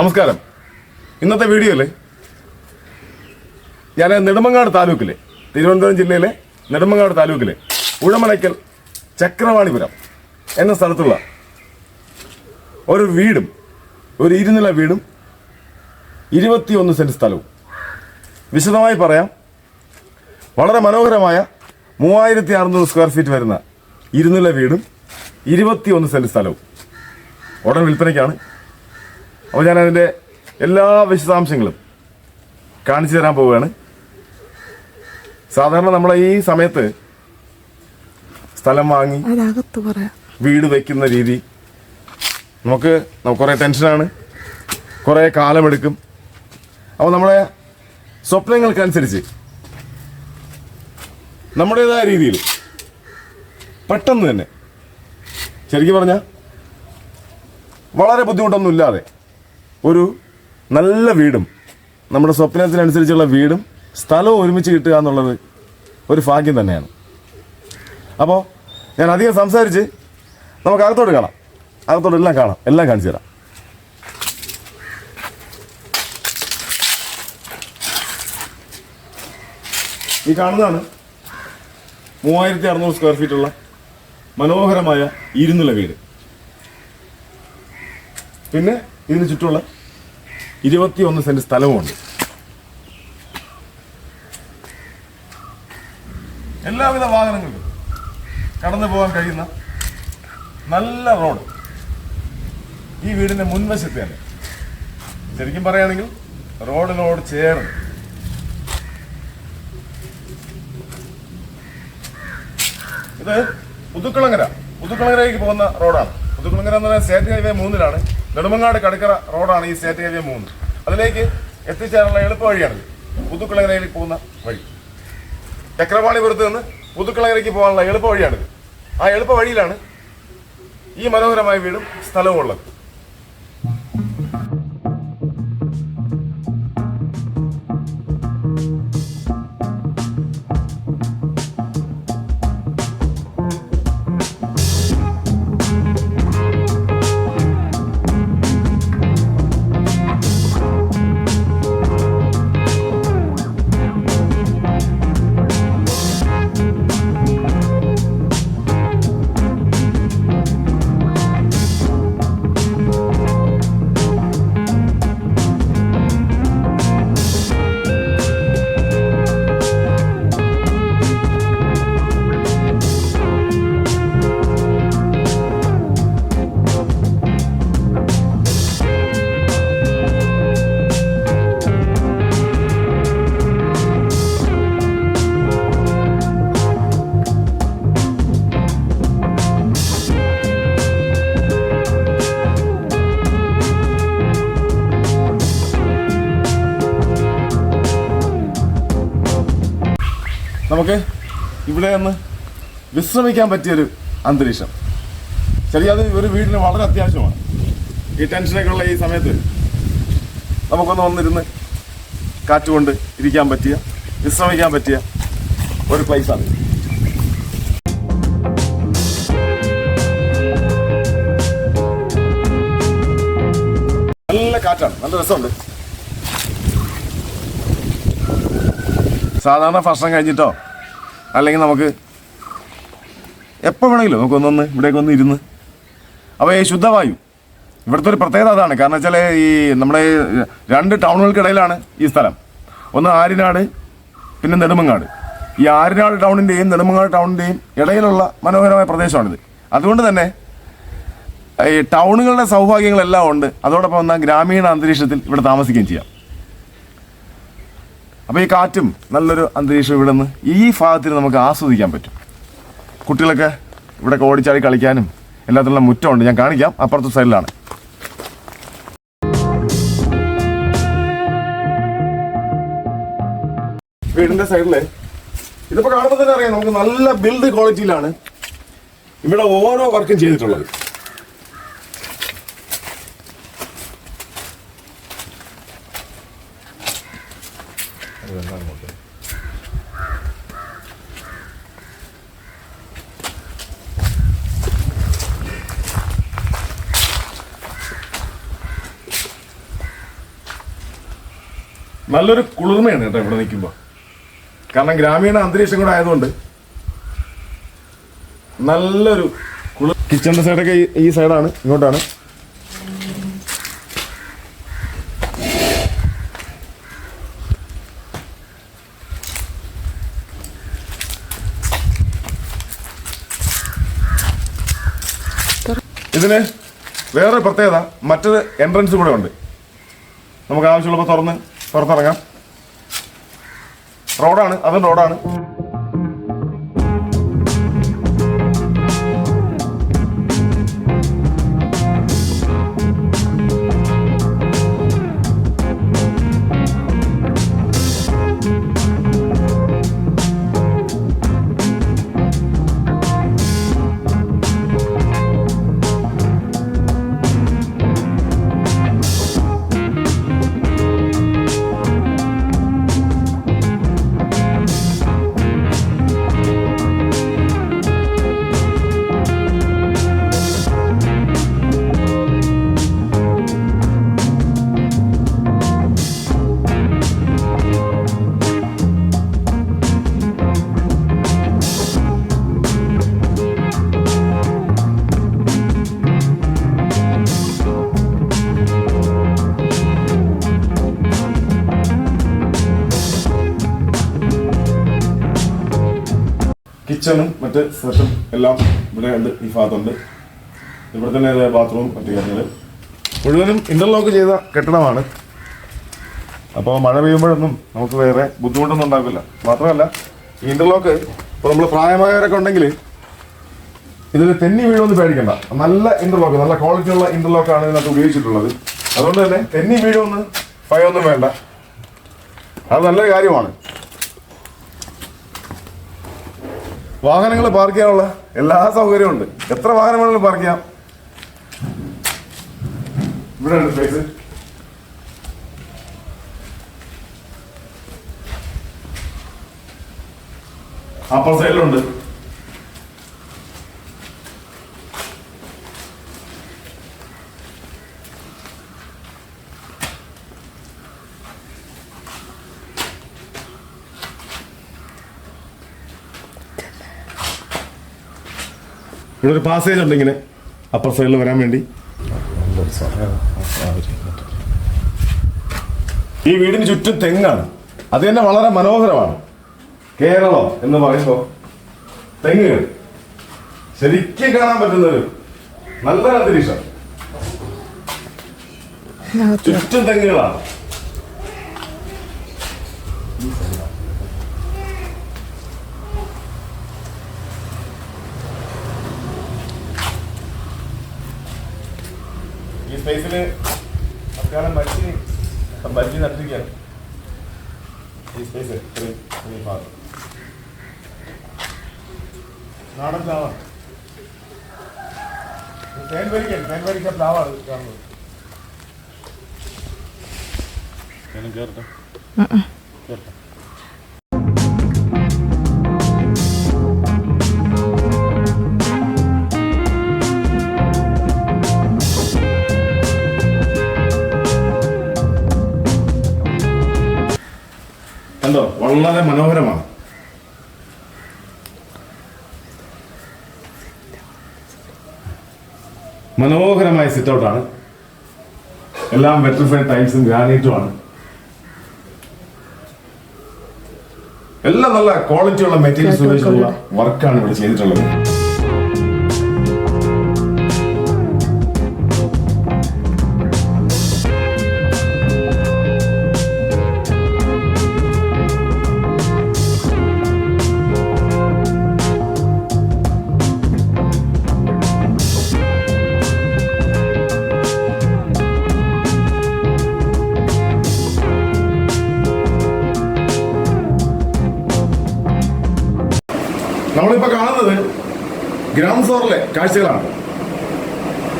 നമസ്കാരം. ഇന്നത്തെ വീഡിയോയിൽ ഞാൻ നെടുമങ്ങാട് താലൂക്കിലെ തിരുവനന്തപുരം ജില്ലയിലെ നെടുമങ്ങാട് താലൂക്കിലെ ഉഴമലയ്ക്കൽ ചക്രവാണിപുരം എന്ന സ്ഥലത്തുള്ള ഒരു വീടും ഒരു ഇരുനില വീടും ഇരുപത്തിയൊന്ന് സെന്റ് സ്ഥലവും. വിശദമായി പറയാം. വളരെ മനോഹരമായ മൂവായിരത്തി അറുന്നൂറ് സ്ക്വയർ ഫീറ്റ് വരുന്ന ഇരുനില വീടും ഇരുപത്തിയൊന്ന് സെന്റ് സ്ഥലവും. ഉടൻ വിൽപ്പനയ്ക്കാണ്. അപ്പോൾ ഞാൻ അതിന്റെ എല്ലാ വിശദാംശങ്ങളും കാണിച്ചു തരാൻ പോവുകയാണ്. സാധാരണ നമ്മളെ ഈ സമയത്ത് സ്ഥലം വാങ്ങി വീട് വെക്കുന്ന രീതി നമുക്ക് കുറേ ടെൻഷനാണ്. കുറേ കാലമെടുക്കും. അപ്പോൾ നമ്മുടെ സ്വപ്നങ്ങൾക്കനുസരിച്ച് നമ്മുടേതായ രീതിയിൽ പെട്ടെന്ന് തന്നെ ശരിക്കും പറഞ്ഞാൽ വളരെ ബുദ്ധിമുട്ടൊന്നും ഇല്ലാതെ ഒരു നല്ല വീടും നമ്മുടെ സ്വപ്നത്തിനനുസരിച്ചുള്ള വീടും സ്ഥലവും ഒരുമിച്ച് കിട്ടുക എന്നുള്ളത് ഒരു ഭാഗ്യം തന്നെയാണ്. അപ്പോൾ ഞാൻ അധികം സംസാരിച്ച് നമുക്ക് അകത്തോട്ട് കാണാം. അകത്തോട്ട് എല്ലാം കാണാം. എല്ലാം കാണിച്ചു തരാം. ഈ കാണുന്നതാണ് മൂവായിരത്തി അറുന്നൂറ് സ്ക്വയർ ഫീറ്റുള്ള മനോഹരമായ ഇരുന്നില വീട്. പിന്നെ ഇതിന് ചുറ്റുമുള്ള ഇരുപത്തി ഒന്ന് സെന്റ് സ്ഥലവുമുണ്ട്. എല്ലാവിധ വാഹനങ്ങളിലും കടന്നു പോകാൻ കഴിയുന്ന നല്ല റോഡ് ഈ വീടിന്റെ മുൻവശത്ത് തന്നെ. ശരിക്കും പറയുകയാണെങ്കിൽ റോഡിനോട് ചേർന്ന് ഇത് പുതുക്കുളങ്ങര. പുതുക്കുളങ്ങരയ്ക്ക് പോകുന്ന റോഡാണ്. പുതുക്കുളങ്ങര എന്ന് പറയുന്നത് സ്റ്റേറ്റ് ഹൈവേ മൂന്നിലാണ്. നെടുമങ്ങാട് കടക്കര റോഡാണ് ഈ സ്റ്റേറ്റ് ഹൈവേ മൂന്ന്. അതിലേക്ക് എത്തിച്ചേരാനുള്ള എളുപ്പ വഴിയാണിത് പുതുക്കിളകരയിൽ പോകുന്ന വഴി. ചക്രപാണിപുരത്ത് നിന്ന് പുതുക്കിളകരയ്ക്ക് പോകാനുള്ള എളുപ്പ വഴിയാണിത്. ആ എളുപ്പ വഴിയിലാണ് ഈ മനോഹരമായ വീടും സ്ഥലവും ഉള്ളത്. നമുക്ക് ഇവിടെ ഒന്ന് വിശ്രമിക്കാൻ പറ്റിയൊരു അന്തരീക്ഷം. ശരി അത് ഒരു വീടിന് വളരെ അത്യാവശ്യമാണ്. ഈ ടെൻഷനൊക്കെ ഉള്ള ഈ സമയത്ത് നമുക്കൊന്ന് വന്നിരുന്ന് കാറ്റുകൊണ്ട് ഇരിക്കാൻ പറ്റിയ വിശ്രമിക്കാൻ പറ്റിയ ഒരു പ്ലേസാണ് നല്ല കാറ്റാണ് നല്ല രസമുണ്ട്. സാധാരണ ഭക്ഷണം കഴിഞ്ഞിട്ടോ? അല്ലെങ്കിൽ നമുക്ക് എപ്പോൾ വേണമെങ്കിലും നമുക്കൊന്നൊന്ന് ഇവിടേക്ക് ഒന്ന് ഇരുന്ന്. അപ്പോൾ ഈ ശുദ്ധവായു ഇവിടുത്തെ ഒരു പ്രത്യേകത അതാണ്. കാരണം വെച്ചാൽ ഈ നമ്മുടെ രണ്ട് ടൗണുകൾക്കിടയിലാണ് ഈ സ്ഥലം. ഒന്ന് ആര്യനാട് പിന്നെ നെടുമങ്ങാട്. ഈ ആര്യനാട് ടൗണിന്റെയും നെടുമങ്ങാട് ടൗണിന്റെയും ഇടയിലുള്ള മനോഹരമായ പ്രദേശമാണിത്. അതുകൊണ്ട് തന്നെ ഈ ടൗണുകളുടെ സൗഭാഗ്യങ്ങളെല്ലാം ഉണ്ട്. അതോടൊപ്പം എന്നാൽ ഗ്രാമീണ അന്തരീക്ഷത്തിൽ ഇവിടെ താമസിക്കുകയും ചെയ്യാം. അപ്പോൾ ഈ കാറ്റും നല്ലൊരു അന്തരീക്ഷം ഇവിടെ നിന്ന് ഈ ഭാഗത്തിൽ നമുക്ക് ആസ്വദിക്കാൻ പറ്റും. കുട്ടികളൊക്കെ ഇവിടെ ഓടിച്ചാടി കളിക്കാനും എല്ലാത്തിനുള്ള മുറ്റമുണ്ട്. ഞാൻ കാണിക്കാം. അപ്പുറത്തെ സൈഡിലാണ്. വീടിന്റെ സൈഡിൽ ഇതിപ്പോ കാണുമ്പോൾ തന്നെ അറിയാം നമുക്ക് നല്ല ബിൽഡ് ക്വാളിറ്റിയിലാണ് ഇവിടെ ഓരോ വർക്കും ചെയ്തിട്ടുള്ളത്. നല്ലൊരു കുളിർമയാണ് കേട്ടോ ഇവിടെ നിൽക്കുമ്പോൾ കാരണം ഗ്രാമീണ അന്തരീക്ഷം കൂടെ ആയതുകൊണ്ട് നല്ലൊരു കുളിർ കിച്ചണിന്റെ സൈഡൊക്കെ ഈ സൈഡാണ് ഇങ്ങോട്ടാണ്. ഇതിന് വേറെ പ്രത്യേകത മറ്റൊരു എൻട്രൻസ് കൂടെ ഉണ്ട്. നമുക്ക് ആവശ്യമുള്ളപ്പോൾ തുറന്ന് പുറത്തിറങ്ങാം റോഡാണ് അതും റോഡാണ്. മറ്റ് സെറ്റും എല്ലാം ഇവിടെ ഉണ്ട് ഈ ഭാഗത്തുണ്ട്. ഇവിടെ തന്നെ ബാത്റൂം മറ്റു കാര്യങ്ങൾ മുഴുവനും ഇന്റർലോക്ക് ചെയ്ത കെട്ടിടമാണ്. അപ്പോൾ മഴ പെയ്യുമ്പോഴൊന്നും നമുക്ക് വേറെ ബുദ്ധിമുട്ടൊന്നും ഉണ്ടാക്കില്ല മാത്രമല്ല ഈ ഇന്റർലോക്ക് ഇപ്പോൾ നമ്മൾ പ്രായമായവരൊക്കെ ഉണ്ടെങ്കിൽ ഇതിൽ തെന്നി വീഴുമെന്ന് പേടിക്കണ്ട. നല്ല ഇന്റർലോക്ക് നല്ല ക്വാളിറ്റി ഉള്ള ആണ് ഇതിനകത്ത് ഉപയോഗിച്ചിട്ടുള്ളത്. അതുകൊണ്ട് തന്നെ തെന്നി വീഴുമെന്ന് ഭയമൊന്നും വേണ്ട. അത് നല്ലൊരു കാര്യമാണ്. വാഹനങ്ങൾ പാർക്ക് ചെയ്യാനുള്ള എല്ലാ സൗകര്യവും ഉണ്ട്. എത്ര വാഹനം വേണമെങ്കിലും പാർക്ക് ചെയ്യാം. ഇവിടെ അപ്പർ സൈഡിലുണ്ട് ഇവിടെ ഒരു പാസേജ് ഉണ്ട് ഇങ്ങനെ അപ്പർ സൈഡിൽ വരാൻ വേണ്ടി. ഈ വീടിന് ചുറ്റും തെങ്ങാണ്. അത് തന്നെ വളരെ മനോഹരമാണ്. കേരളം എന്ന് പറയുമ്പോൾ തെങ്ങ് ശരിക്കും കാണാൻ പറ്റുന്ന ഒരു നല്ല അന്തരീക്ഷം. ചുറ്റും തെങ്ങുകളാണ്. ഈ സ്പേസിൽ തൽക്കാലം ബജ്ജി ബജ്ജി ഈ സ്പേസ് ഇത്രയും ഭാഗം. നാടൻ പ്ലാവാണ് തേൻ വരിക്കാൻ തേൻ വരിക്ക പ്ലാവാണ് കാണുന്നത്. ഞാനും കേറട്ടെ? കേറട്ടെ? കണ്ടോ വളരെ മനോഹരമാണ്. മനോഹരമായ സിറ്റൗട്ടാണ്. എല്ലാം വെട്രിഫൈഡ് ടൈൽസും ഗ്രാനൈറ്റും ആണ്. എല്ലാം നല്ല ക്വാളിറ്റിയുള്ള മെറ്റീരിയൽസ് ഉപയോഗിച്ചുള്ള വർക്കാണ് ഇവിടെ ചെയ്തിട്ടുള്ളത്. നമ്മളിപ്പോ കാണുന്നത് ഗ്രൗണ്ട് ഫ്ലോറിലെ കാഴ്ചകളാണ്.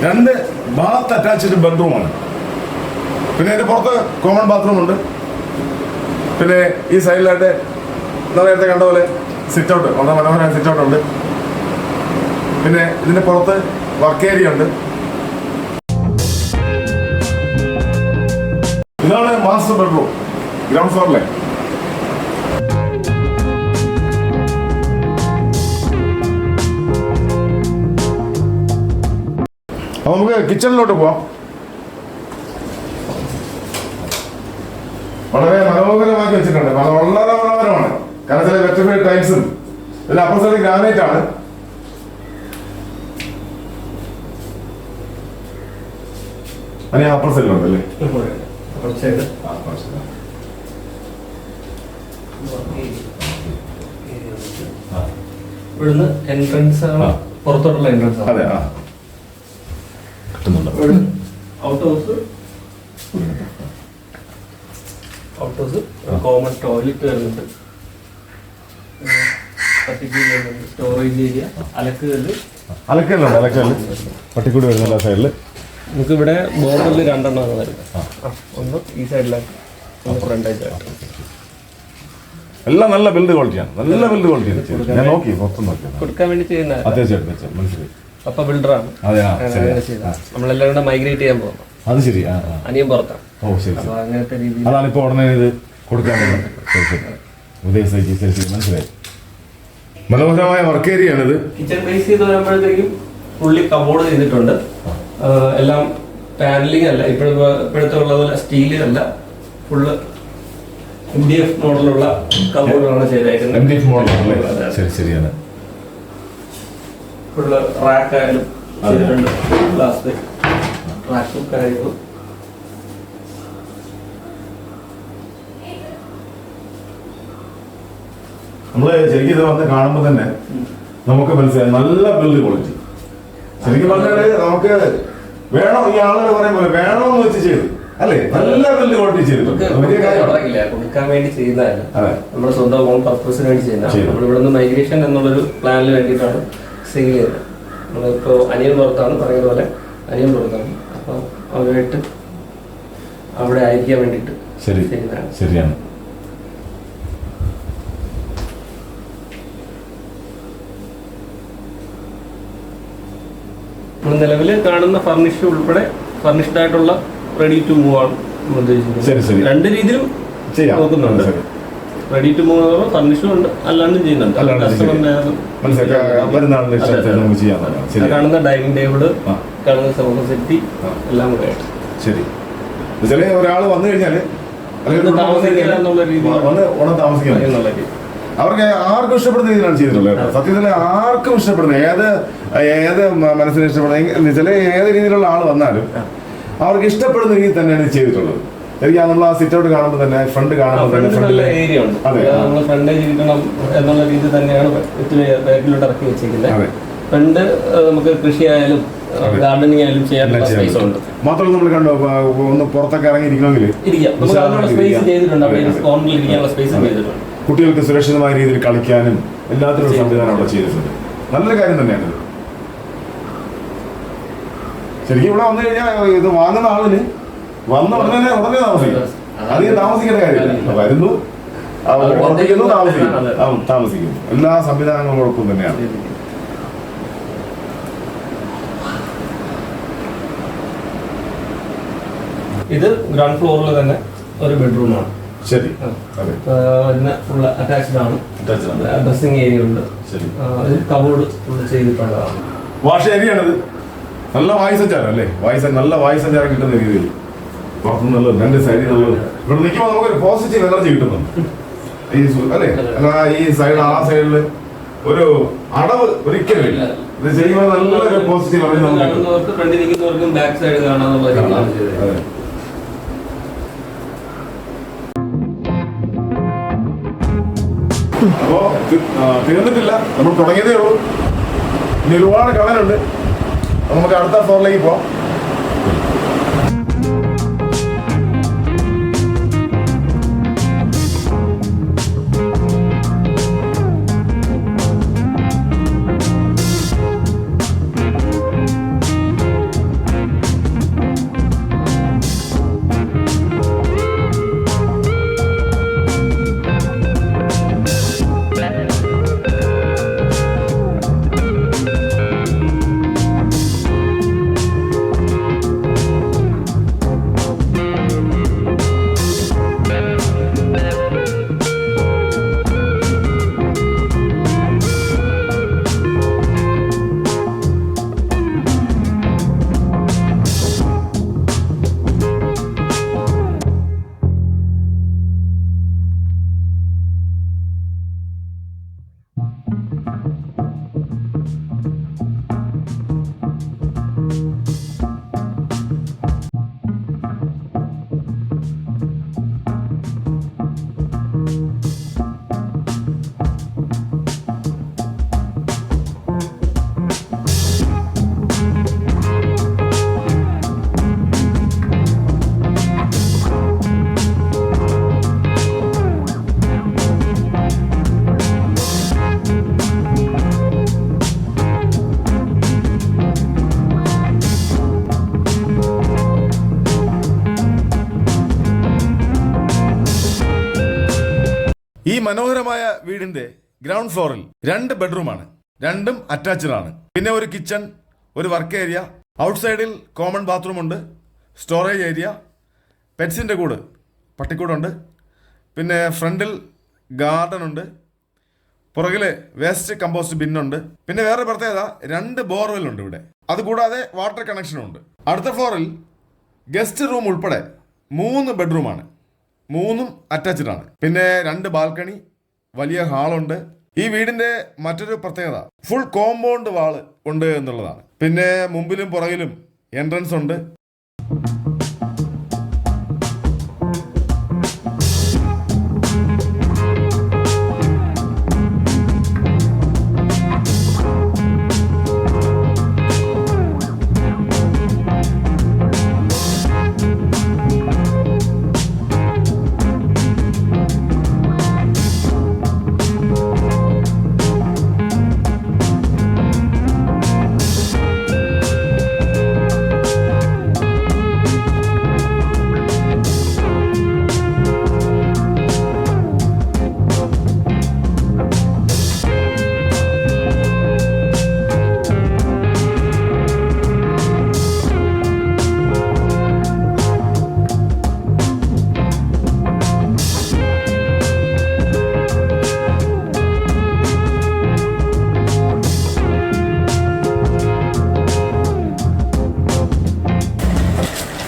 രണ്ട് ബാത്ത് അറ്റാച്ച്ഡ് ബെഡ്റൂമാണ് പിന്നെ അതിന്റെ പുറത്ത് കോമൺ ബാത്റൂം ഉണ്ട്. പിന്നെ ഈ സൈഡിലായിട്ട് നേരത്തെ കണ്ട പോലെ സിറ്റ് ഔട്ട് വളരെ മനോഹരമായ സിറ്റ് ഔട്ട് ഉണ്ട്. പിന്നെ ഇതിന്റെ പുറത്ത് വർക്ക് ഏരിയ ഉണ്ട്. ഇതാണ് മാസ്റ്റർ ബെഡ്റൂം ഗ്രൗണ്ട് ഫ്ലോറിലെ. അപ്പൊ നമുക്ക് കിച്ചണിലോട്ട് പോവാം. വളരെ മനോഹരമാക്കി വെച്ചിട്ടുണ്ട്. വളരെ മനോഹരമാണ്. കാരണം ചില വെറ്റഫൈഡ് ടൈൽസും ഇതിൽ അപ്പർ സൈഡ് ഗ്രാനൈറ്റ് ആണ്. അതിന് അപ്പർ സൈഡിലുണ്ട് അല്ലേ. ഇവിടുന്ന് എൻട്രൻസ് ആണ്. പുറത്തോട്ടുള്ള എൻട്രൻസ് അതെ ആ. കിട്ടുന്നുണ്ട് കോമൺ ടോയ്ലറ്റ് വരുന്നുണ്ട്. Storage area. അലക്കുകല്ല്. അലക്കല്ലുണ്ട് അലക്കല്ല് പട്ടിക്കൂടി വരുന്ന എല്ലാ സൈഡിൽ നമുക്ക് ഇവിടെ ബോർഡറിൽ രണ്ടെണ്ണം വരുന്നത്. ഒന്ന് ഈ സൈഡിലായിട്ട് ഒന്ന് ഫ്രണ്ട് ആയിട്ട് എല്ലാം നല്ല ബിൽഡ് ക്വാളിറ്റിയാണ്. നല്ല ബിൽഡ് ക്വാളിറ്റിയാണ് ഞാൻ നോക്കി മൊത്തം നോക്കി. കൊടുക്കാൻ വേണ്ടി ചെയ്യുന്ന മനസ്സിലായി. പപ്പ ബിൽഡറാണ് അതെ നമ്മളെല്ലാവരും കൂടെ മൈഗ്രേറ്റ് ചെയ്യാൻ പോകുന്നു അത് ശരി. അനിയൻ പുറത്താണ് ഓ ശരി അങ്ങനത്തെ രീതിയിൽ അതാണ് ഇപ്പോൾ ഉടനെ ഇത് കൊടുക്കാൻ ഉദ്ദേശിച്ച് മനസ്സിലായി. മനോഹരമായ വർക്ക് ഏരിയ ആണിത്. കിച്ചൺ ബേസ് ചെയ്ത് വരുമ്പോഴത്തേക്കും ഫുള്ളി കബോർഡ് ചെയ്തിട്ടുണ്ട്. എല്ലാം പാനലിംഗ് അല്ല ഇപ്പോഴും ഇപ്പോഴത്തെ ഉള്ള പോലെ സ്റ്റീൽ അല്ല. ഫുള്ള് എം ഡി എഫ് മോഡലുള്ള കബോർഡാണ് എം ഡി എഫ് മോഡൽ അല്ലേ? ചെയ്തേക്കുന്നത് ശരി ശരിയാണ്. ഫുള്ള് റാക്ക് ആയാലും ചെയ്തിട്ടുണ്ട്. ഗ്ലാസ് റാക്കും കാര്യങ്ങളും. നമ്മൾ ശരിക്കും ഇത് വന്ന് കാണുമ്പോൾ തന്നെ നമുക്ക് മനസ്സിലായി. നല്ല ബിൽഡ് ക്വാളിറ്റി ശരിക്കും പറഞ്ഞാൽ നമുക്ക് വേണം ഈ ആളുകൾ പറയുമ്പോൾ വേണമെന്ന് വെച്ച് ചെയ്തു. അല്ലേ? നല്ല ബിൽഡ് ക്വാളിറ്റി ചെയ്തിട്ടുണ്ട്. വേണ്ടി ചെയ്യുന്നതല്ല നമ്മുടെ സ്വന്തം ഓൺ പർപ്പസിന് വേണ്ടി ചെയ്യുന്ന ചെയ്യുന്നു. നമ്മൾ ഇവിടുന്ന് മൈഗ്രേഷൻ എന്നുള്ളൊരു പ്ലാനിൽ വേണ്ടിയിട്ടാണ് സെയിൽ ചെയ്യുന്നത് നമ്മളിപ്പോൾ അനിയൻ പുറത്താണ് പറയുന്ന പോലെ അനിയൻ പുറത്താണ്. അപ്പോൾ അവരുമായിട്ട് അവിടെ അയക്കാൻ വേണ്ടിയിട്ട് ശരി. ശരിയാണ്. നിലവിൽ കാണുന്ന ഫർണിഷ് ഉൾപ്പെടെ ഫർണിഷ്ഡ് ആയിട്ടുള്ള റെഡി ടു മൂവ് ആണ് ശരി, രണ്ട് രീതിയിലും നോക്കുന്നുണ്ട്. റെഡി ടു മൂവ് ഫർണിഷും ഉണ്ട്. അല്ലാണ്ടും ചെയ്യുന്നുണ്ട്. കാണുന്ന ഡൈനിങ് ടേബിൾ. കാണുന്ന സോഫ സെറ്റി എല്ലാം കൂടെ ആയിട്ട് ശരി. ചില ഒരാൾ വന്നു കഴിഞ്ഞാൽ രീതിയിൽ അവർക്ക് ആർക്കും ഇഷ്ടപ്പെടുന്ന രീതിയിലാണ് ചെയ്തിട്ടുള്ളത് കേട്ടോ. സത്യത്തിൽ ആർക്കും ഇഷ്ടപ്പെടുന്ന ഏത് ഏത് മനസ്സിന് ഇഷ്ടപ്പെടുന്ന ചില ഏത് രീതിയിലുള്ള ആൾ വന്നാലും അവർക്ക് ഇഷ്ടപ്പെടുന്ന രീതി തന്നെയാണ് ചെയ്തിട്ടുള്ളത്. എനിക്ക് നമ്മൾ ആ സിറ്റ് ഔട്ട് കാണുമ്പോൾ തന്നെ ഫ്രണ്ട് കാണുമ്പോൾ തന്നെ ഫ്രണ്ട് ഫ്രണ്ടിലെ ഏരിയ ഉണ്ട്. അതെ. നമ്മൾ ഫ്രണ്ടേജ് ജീവിക്കണം എന്നുള്ള രീതി തന്നെയാണ് ബാക്കിലോട്ട് ഇറക്കി വെച്ചിരിക്കുന്നത്. ഫ്രണ്ട് നമുക്ക് കൃഷി ആയാലും അതെ. ഗാർഡനിങ് ആയാലും ചെയ്യാനുള്ള സ്പേസ് ഉണ്ട്. മാത്രമല്ല നമ്മൾ കണ്ടോ ഒന്ന് പുറത്തൊക്കെ ഇറങ്ങിയിരിക്കണമെങ്കിൽ ഇരിക്കാം. നമുക്ക് സ്പേസ് ചെയ്തിട്ടുണ്ട്. കോർണറിൽ ഇരിക്കാനുള്ള സ്പേസ് ചെയ്തിട്ടുണ്ട്. കുട്ടികൾക്ക് സുരക്ഷിതമായ രീതിയിൽ കളിക്കാനും എല്ലാത്തിനും സംവിധാനം അവിടെ ചെയ്തിട്ടുണ്ട്. നല്ലൊരു കാര്യം തന്നെയാണ് ശരിക്കും ഇവിടെ വന്നു കഴിഞ്ഞാൽ ഇത് വാങ്ങുന്ന ആളിന് വന്ന ഉടനെ ഉടനെ താമസിക്കും. അധികം താമസിക്കേണ്ട കാര്യമില്ല. വരുന്നു. ആ, താമസിക്കുന്നു. താമസിക്കും അതെ. ആ, താമസിക്കും എല്ലാ സംവിധാനങ്ങളോടൊപ്പം തന്നെയാണ്. ഇത് ഗ്രൗണ്ട് ഫ്ലോറിൽ തന്നെ ഒരു ബെഡ്റൂമാണ് ശരി. ഫുൾ അറ്റാച്ച്ഡ് ആണ്. ഡ്രസ്സിംഗ് ഏരിയ ഉണ്ട്. ശരി. കബോർഡ് ചെയ്തിട്ടുള്ളതാണ്. വാഷ് ഏരിയ ആണത്. നല്ല വായു സഞ്ചാരം അല്ലേ? വായു നല്ല വായു സഞ്ചാരം കിട്ടുന്ന രീതിയിൽ. പുറത്തുനിന്ന് നല്ലത് രണ്ട് സൈഡിൽ നല്ലത് ഇവിടെ നിൽക്കുമ്പോൾ നമുക്കൊരു പോസിറ്റീവ് എനർജി കിട്ടുന്നുണ്ട്. ഈ അല്ലേ? അല്ല ഈ സൈഡ് ആ സൈഡിൽ ഒരു അടവ് ഒരിക്കലും ഇല്ല. ഇത് ചെയ്യുമ്പോൾ നല്ലൊരു പോസിറ്റീവ് എനർജി നമുക്ക് ബാക്ക് സൈഡ് അപ്പോ തീർന്നിട്ടില്ല. നമ്മൾ തുടങ്ങിയതേ ഉള്ളൂ. ഇനി ഒരുപാട് കാണാനുണ്ട് നമുക്ക് അടുത്ത ഫ്ലോറിലേക്ക് പോവാം. മനോഹരമായ വീടിന്റെ ഗ്രൗണ്ട് ഫ്ലോറിൽ രണ്ട് ബെഡ്റൂമാണ് രണ്ടും അറ്റാച്ച്ഡ് ആണ്. പിന്നെ ഒരു കിച്ചൺ ഒരു വർക്ക് ഏരിയ ഔട്ട്സൈഡിൽ കോമൺ ബാത്റൂം ഉണ്ട്. സ്റ്റോറേജ് ഏരിയ പെറ്റ്സിന്റെ കൂട് പട്ടിക്കൂടുണ്ട്. പിന്നെ ഫ്രണ്ടിൽ ഗാർഡൻ ഉണ്ട്. പുറകിൽ വേസ്റ്റ് കമ്പോസ്റ്റ് ബിന്നുണ്ട് പിന്നെ വേറെ പ്രത്യേകത രണ്ട് ബോർവെൽ ഉണ്ട് ഇവിടെ. അതുകൂടാതെ വാട്ടർ കണക്ഷനും ഉണ്ട്. അടുത്ത ഫ്ലോറിൽ ഗസ്റ്റ് റൂം ഉൾപ്പെടെ മൂന്ന് ബെഡ്റൂമാണ് മൂന്നും അറ്റാച്ച്ഡ് ആണ് പിന്നെ രണ്ട് ബാൽക്കണി വലിയ ഹാളുണ്ട്. ഈ വീടിന്റെ മറ്റൊരു പ്രത്യേകത ഫുൾ കോമ്പൗണ്ട് വാൾ ഉണ്ട് എന്നുള്ളതാണ്. പിന്നെ മുമ്പിലും പുറകിലും എൻട്രൻസ് ഉണ്ട്.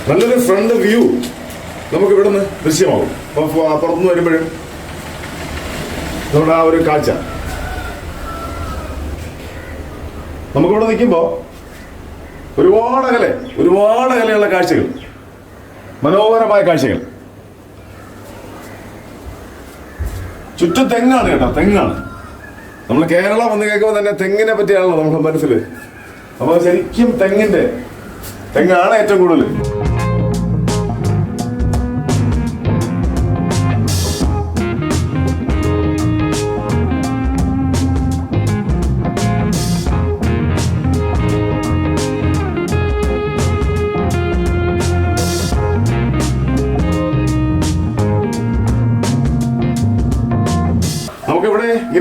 നല്ലൊരു ഫ്രണ്ട് വ്യൂ നമുക്ക് ഇവിടെ നിന്ന് ദൃശ്യമാകും അപ്പോൾ പുറത്തുനിന്ന് വരുമ്പോഴും നമ്മുടെ ആ ഒരു കാഴ്ച. നമുക്കിവിടെ നിൽക്കുമ്പോൾ ഒരുപാട് അകലെ ഒരുപാട് അകലെയുള്ള കാഴ്ചകൾ. മനോഹരമായ കാഴ്ചകൾ. ചുറ്റും തെങ്ങാണ് കേട്ടോ തെങ്ങാണ്. നമ്മൾ കേരളം വന്ന് കേൾക്കുമ്പോൾ തന്നെ തെങ്ങിനെ പറ്റിയാണല്ലോ നമ്മുടെ മനസ്സിൽ അപ്പോൾ ശരിക്കും തെങ്ങിന്റെ തെങ്ങാണ് ഏറ്റവും കൂടുതൽ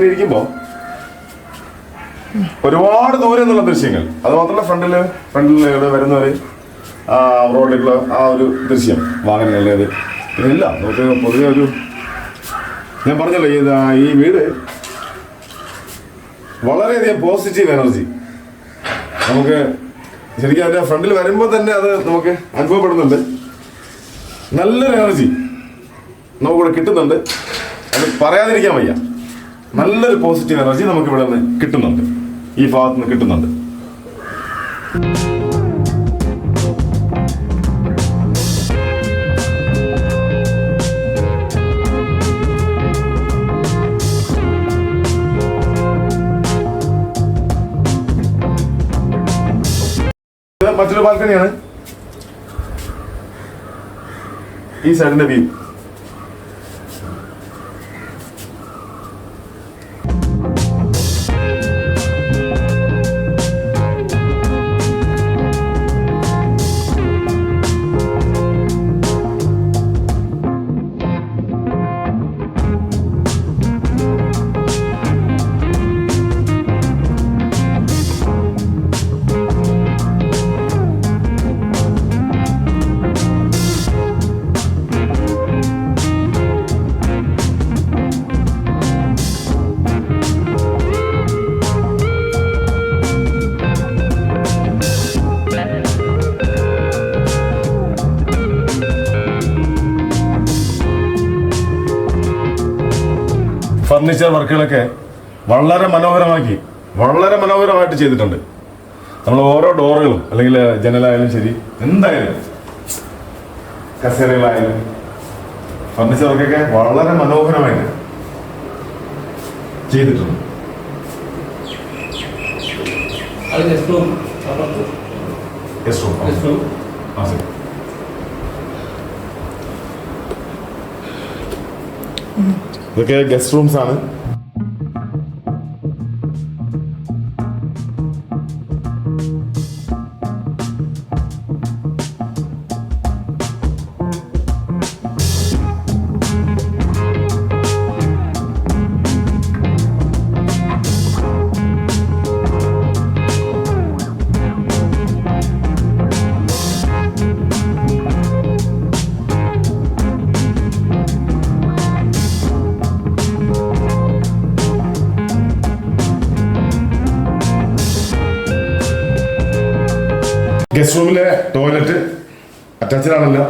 ഇങ്ങനെ ഇരിക്കുമ്പോൾ ഒരുപാട് ദൂരെ നിന്നുള്ള ദൃശ്യങ്ങൾ. അത് മാത്രമല്ല ഫ്രണ്ടിൽ ഫ്രണ്ടിൽ ആ റോഡിലുള്ള ആ ഒരു ദൃശ്യം വാഹനങ്ങളുടേത് ഇല്ല നമുക്ക് പൊതുവെ ഒരു ഞാൻ പറഞ്ഞല്ലോ ഈ ഈ വീട് വളരെയധികം പോസിറ്റീവ് എനർജി നമുക്ക് ശരിക്കും അതിന്റെ ഫ്രണ്ടിൽ വരുമ്പോൾ തന്നെ അത് നമുക്ക് അനുഭവപ്പെടുന്നുണ്ട്. നല്ലൊരു എനർജി നമുക്കിവിടെ കിട്ടുന്നുണ്ട്. അത് പറയാതിരിക്കാൻ വയ്യ. നല്ലൊരു പോസിറ്റീവ് എനർജി നമുക്ക് ഇവിടെ നിന്ന് കിട്ടുന്നുണ്ട്. ഈ ഭാഗത്ത് നിന്ന് കിട്ടുന്നുണ്ട്. മറ്റൊരു ബാൽക്കണിയാണ് ഈ സൈഡിന്റെ വ്യൂ വർക്കുകളൊക്കെ വളരെ മനോഹരമാക്കി വളരെ മനോഹരമായിട്ട് ചെയ്തിട്ടുണ്ട്. നമ്മൾ ഓരോ ഡോറുകളും അല്ലെങ്കിൽ ജനലായാലും ശരി എന്തായാലും കസേരകളായാലും ഫർണിച്ചർ വർക്കൊക്കെ വളരെ മനോഹരമായിട്ട് ചെയ്തിട്ടുണ്ട്. ഇതൊക്കെ ഗസ്റ്റ് റൂംസ് ആണ്. ഗസ്റ്റ് റൂമിലെ ടോയ്ലറ്റ് അറ്റാച്ച്ഡ് ആണല്ലോ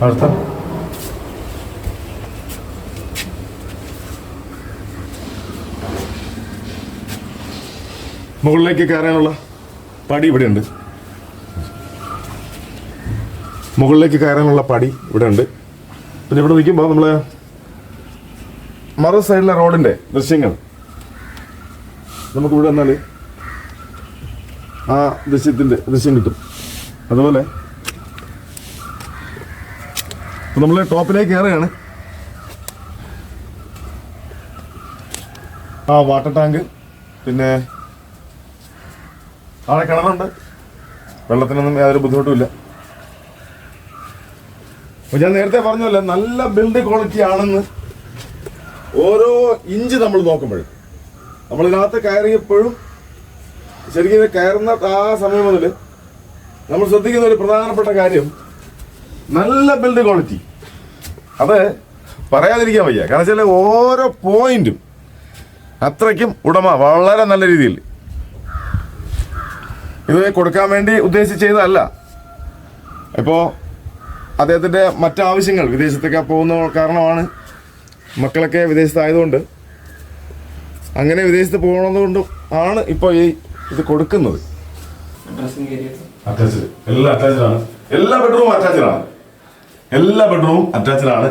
അടുത്ത മുകളിലേക്ക് കയറാനുള്ള പടി ഇവിടെ ഉണ്ട് മുകളിലേക്ക് കയറാനുള്ള പടി ഇവിടെ ഉണ്ട് പിന്നെ ഇവിടെ നിൽക്കുമ്പോൾ നമ്മൾ മറു സൈഡിലെ റോഡിന്റെ ദൃശ്യങ്ങൾ. നമുക്ക് ഇവിടെ വന്നാൽ ആ ദൃശ്യത്തിന്റെ ദൃശ്യം കിട്ടും. അതുപോലെ ഇപ്പം നമ്മൾ ടോപ്പിലേക്ക് കയറുകയാണ്. ആ വാട്ടർ ടാങ്ക് പിന്നെ ആടെ കിണറുണ്ട്. വെള്ളത്തിനൊന്നും യാതൊരു ബുദ്ധിമുട്ടുമില്ല. ഞാൻ നേരത്തെ പറഞ്ഞല്ലോ നല്ല ബിൽഡ് ക്വാളിറ്റി ആണെന്ന് ഓരോ ഇഞ്ച് നമ്മൾ നോക്കുമ്പോൾ. നമ്മൾ ഇതിനകത്ത് കയറിയപ്പോഴും ശരിക്കും കയറുന്ന ആ സമയം മുതൽ നമ്മൾ ശ്രദ്ധിക്കുന്ന ഒരു പ്രധാനപ്പെട്ട കാര്യം നല്ല ബിൽഡ് ക്വാളിറ്റി അത് പറയാതിരിക്കാൻ വയ്യ. കാരണം വെച്ചാൽ ഓരോ പോയിന്റും അത്രയ്ക്കും ഉടമ വളരെ നല്ല രീതിയിൽ. ഇത് കൊടുക്കാൻ വേണ്ടി ഉദ്ദേശിച്ച് ചെയ്തതല്ല. ഇപ്പോൾ അദ്ദേഹത്തിന്റെ മറ്റാവശ്യങ്ങൾ വിദേശത്തൊക്കെ പോകുന്ന കാരണമാണ് മക്കളൊക്കെ വിദേശത്തായതുകൊണ്ട് അങ്ങനെ വിദേശത്ത് പോകണമെന്നുകൊണ്ട് ആണ് ഇപ്പോൾ ഈ ഇത് കൊടുക്കുന്നത്. അറ്റാച്ച്ഡ് എല്ലാം അറ്റാച്ച്ഡ് ആണ്. എല്ലാ ബെഡ്റൂമും അറ്റാച്ച്ഡ് ആണ്. എല്ലാ ബെഡ്റൂമും അറ്റാച്ച്ഡ് ആണ്.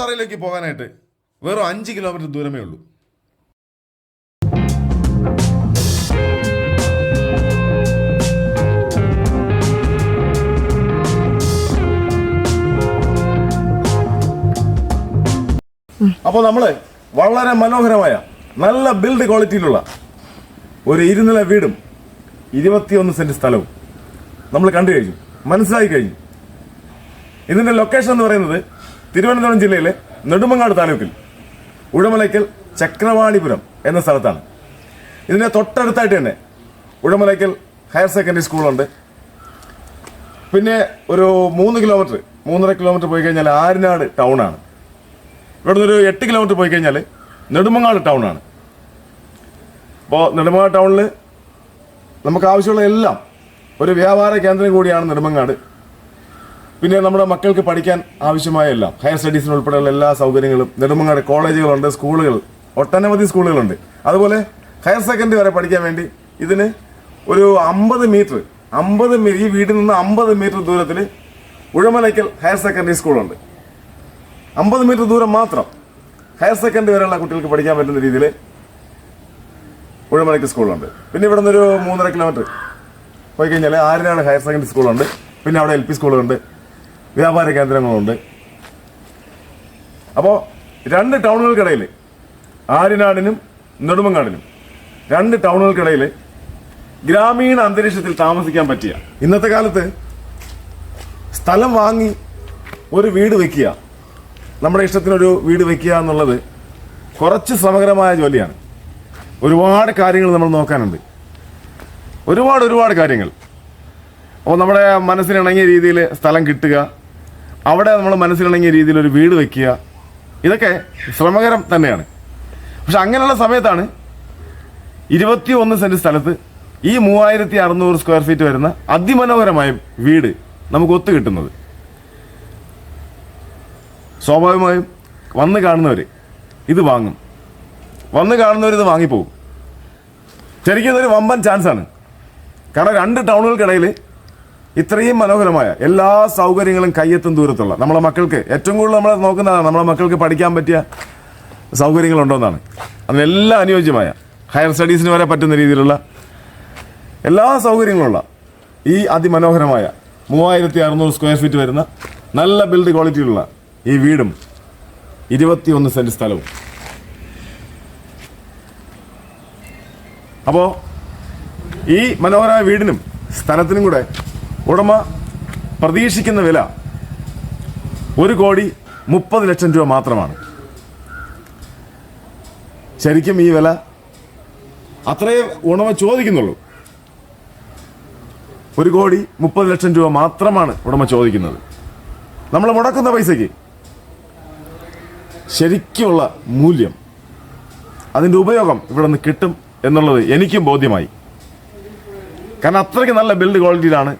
ഐ ആറിലേക്ക് പോകാനായിട്ട് വെറും അഞ്ച് കിലോമീറ്റർ ദൂരമേ ഉള്ളൂ. അപ്പോൾ നമ്മൾ വളരെ മനോഹരമായ നല്ല ബിൽഡ് ക്വാളിറ്റിയിലുള്ള ഒരു ഇരുനില വീടും ഇരുപത്തിയൊന്ന് സെന്റ് സ്ഥലവും നമ്മൾ കണ്ടു കഴിഞ്ഞു. മനസ്സിലായി കഴിഞ്ഞു. ഇതിന്റെ ലൊക്കേഷൻ എന്ന് പറയുന്നത് തിരുവനന്തപുരം ജില്ലയിലെ നെടുമങ്ങാട് താലൂക്കിൽ ഉഴമലയ്ക്കൽ ചക്രവാണിപുരം എന്ന സ്ഥലത്താണ്. ഇതിന്റെ തൊട്ടടുത്തായിട്ട് തന്നെ ഉഴമലയ്ക്കൽ ഹയർ സെക്കൻഡറി സ്കൂളുണ്ട്. പിന്നെ ഒരു മൂന്ന് കിലോമീറ്റർ മൂന്നര കിലോമീറ്റർ പോയി കഴിഞ്ഞാൽ ആരിനാട് ടൗണാണ്. ഇവിടുന്ന് ഒരു എട്ട് കിലോമീറ്റർ പോയി കഴിഞ്ഞാൽ നെടുമങ്ങാട് ടൗണാണ്. അപ്പോൾ നെടുമങ്ങാട് ടൗണിൽ നമുക്ക് ആവശ്യമുള്ള എല്ലാം ഒരു വ്യാപാര കേന്ദ്രം കൂടിയാണ് നെടുമങ്ങാട്. പിന്നെ നമ്മുടെ മക്കൾക്ക് പഠിക്കാൻ ആവശ്യമായ എല്ലാം. ഹയർ സ്റ്റഡീസിന് ഉൾപ്പെടെയുള്ള എല്ലാ സൗകര്യങ്ങളും നെടുമങ്ങാട് കോളേജുകളുണ്ട് സ്കൂളുകൾ ഒട്ടനവധി സ്കൂളുകളുണ്ട്. അതുപോലെ ഹയർ സെക്കൻഡറി വരെ പഠിക്കാൻ വേണ്ടി ഇതിന് ഒരു അമ്പത് മീറ്റർ അമ്പത് ഈ വീട്ടിൽ നിന്ന് അമ്പത് മീറ്റർ ദൂരത്തിൽ ഉഴമലയ്ക്കൽ ഹയർ സെക്കൻഡറി സ്കൂളുണ്ട്. അമ്പത് മീറ്റർ ദൂരം മാത്രം ഹയർ സെക്കൻഡറി വരെയുള്ള കുട്ടികൾക്ക് പഠിക്കാൻ പറ്റുന്ന രീതിയിൽ ഉഴമലയ്ക്കൽ സ്കൂളുണ്ട്. പിന്നെ ഇവിടെ നിന്നൊരു മൂന്നര കിലോമീറ്റർ പോയി കഴിഞ്ഞാൽ ആരിനാണ് ഹയർ സെക്കൻഡറി സ്കൂളുണ്ട്. പിന്നെ അവിടെ എൽ പി സ്കൂളുണ്ട്. വ്യാപാര കേന്ദ്രങ്ങളുണ്ട്. അപ്പോൾ രണ്ട് ടൗണുകൾക്കിടയിൽ ആര്യനാടിനും നെടുമങ്ങാടിനും രണ്ട് ടൗണുകൾക്കിടയിൽ ഗ്രാമീണ അന്തരീക്ഷത്തിൽ താമസിക്കാൻ പറ്റിയ ഇന്നത്തെ കാലത്ത് സ്ഥലം വാങ്ങി ഒരു വീട് വെക്കുക നമ്മുടെ ഇഷ്ടത്തിനൊരു വീട് വെക്കുക എന്നുള്ളത് കുറച്ച് സമഗ്രമായ ജോലിയാണ്. ഒരുപാട് കാര്യങ്ങൾ നമ്മൾ നോക്കാനുണ്ട്. ഒരുപാട് ഒരുപാട് കാര്യങ്ങൾ. അപ്പോൾ നമ്മുടെ മനസ്സിനിണങ്ങിയ രീതിയിൽ സ്ഥലം കിട്ടുക അവിടെ നമ്മൾ മനസ്സിലിണങ്ങിയ രീതിയിൽ ഒരു വീട് വെക്കുക. ഇതൊക്കെ ശ്രമകരം തന്നെയാണ്. പക്ഷെ അങ്ങനെയുള്ള സമയത്താണ് ഇരുപത്തി ഒന്ന് സെന്റ് സ്ഥലത്ത് ഈ മൂവായിരത്തി അറുന്നൂറ് സ്ക്വയർ ഫീറ്റ് വരുന്ന അതിമനോഹരമായ വീട് നമുക്ക് ഒത്തു കിട്ടുന്നത്. സ്വാഭാവികമായും വന്ന് കാണുന്നവർ ഇത് വാങ്ങും. വന്ന് കാണുന്നവർ ഇത് വാങ്ങിപ്പോകും. ശരിക്കും ഇതൊരു വമ്പൻ ചാൻസ് ആണ്. കാരണം രണ്ട് ടൗണുകൾക്കിടയിൽ ഇത്രയും മനോഹരമായ എല്ലാ സൗകര്യങ്ങളും കയ്യെത്തും ദൂരത്തുള്ള നമ്മളെ മക്കൾക്ക് ഏറ്റവും കൂടുതൽ നമ്മൾ നോക്കുന്നതാണ് നമ്മളെ മക്കൾക്ക് പഠിക്കാൻ പറ്റിയ സൗകര്യങ്ങളുണ്ടോയെന്നാണ് അതിനെല്ലാം അനുയോജ്യമായ ഹയർ സ്റ്റഡീസിന് വരെ പറ്റുന്ന രീതിയിലുള്ള എല്ലാ സൗകര്യങ്ങളുള്ള ഈ അതിമനോഹരമായ മൂവായിരത്തി അറുന്നൂറ് സ്ക്വയർ ഫീറ്റ് വരുന്ന നല്ല ബിൽഡ് ക്വാളിറ്റിയിലുള്ള ഈ വീടും ഇരുപത്തിയൊന്ന് സെന്റ് സ്ഥലവും. അപ്പോൾ ഈ മനോഹരമായ വീടിനും സ്ഥലത്തിനും കൂടെ ഉടമ പ്രതീക്ഷിക്കുന്ന വില ഒരു കോടി മുപ്പത് ലക്ഷം രൂപ മാത്രമാണ്. ശരിക്കും ഈ വില അത്രയേ ഉടമ ചോദിക്കുന്നുള്ളൂ. ഒരു കോടി മുപ്പത് ലക്ഷം രൂപ മാത്രമാണ് ഉടമ ചോദിക്കുന്നത്. നമ്മൾ മുടക്കുന്ന പൈസയ്ക്ക് ശരിക്കുള്ള മൂല്യം അതിന്റെ ഉപയോഗം ഇവിടെ നിന്ന് കിട്ടും എന്നുള്ളത് എനിക്കും ബോധ്യമായി. കാരണം അത്രയ്ക്ക് നല്ല ബിൽഡ് ക്വാളിറ്റിയിലാണ്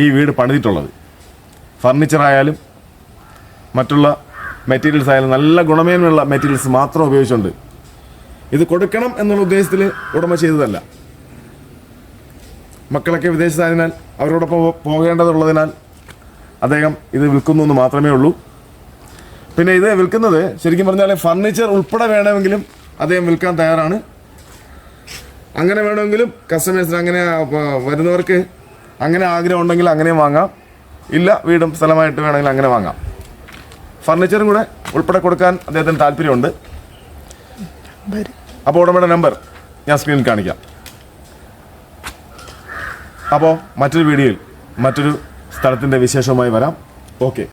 ഈ വീട് പണിതിട്ടുള്ളത്. ഫർണിച്ചറായാലും മറ്റുള്ള മെറ്റീരിയൽസ് ആയാലും നല്ല ഗുണമേന്മയുള്ള മെറ്റീരിയൽസ് മാത്രം ഉപയോഗിച്ചുകൊണ്ട് ഇത് കൊടുക്കണം എന്നുള്ള ഉദ്ദേശത്തിൽ ഉടമ ചെയ്തതല്ല. മക്കളൊക്കെ വിദേശത്തായതിനാൽ അവരോടൊപ്പം പോകേണ്ടതുള്ളതിനാൽ അദ്ദേഹം ഇത് വിൽക്കുന്നു എന്ന് മാത്രമേ ഉള്ളൂ. പിന്നെ ഇത് വിൽക്കുന്നത് ശരിക്കും പറഞ്ഞാൽ ഫർണിച്ചർ ഉൾപ്പെടെ വേണമെങ്കിലും അദ്ദേഹം വിൽക്കാൻ തയ്യാറാണ്. അങ്ങനെ വേണമെങ്കിലും കസ്റ്റമേഴ്സിന് അങ്ങനെ വരുന്നവർക്ക് അങ്ങനെ ആഗ്രഹം ഉണ്ടെങ്കിൽ അങ്ങനെയും വാങ്ങാം. ഇല്ല വീടും സ്ഥലമായിട്ട് വേണമെങ്കിൽ അങ്ങനെ വാങ്ങാം. ഫർണിച്ചറും കൂടെ ഉൾപ്പെടെ കൊടുക്കാൻ അദ്ദേഹത്തിന് താല്പര്യമുണ്ട്. അപ്പോൾ ഉടമയുടെ നമ്പർ ഞാൻ സ്ക്രീനിൽ കാണിക്കാം. അപ്പോൾ മറ്റൊരു വീഡിയോയിൽ മറ്റൊരു സ്ഥലത്തിന്റെ വിശേഷവുമായി വരാം. ഓക്കെ.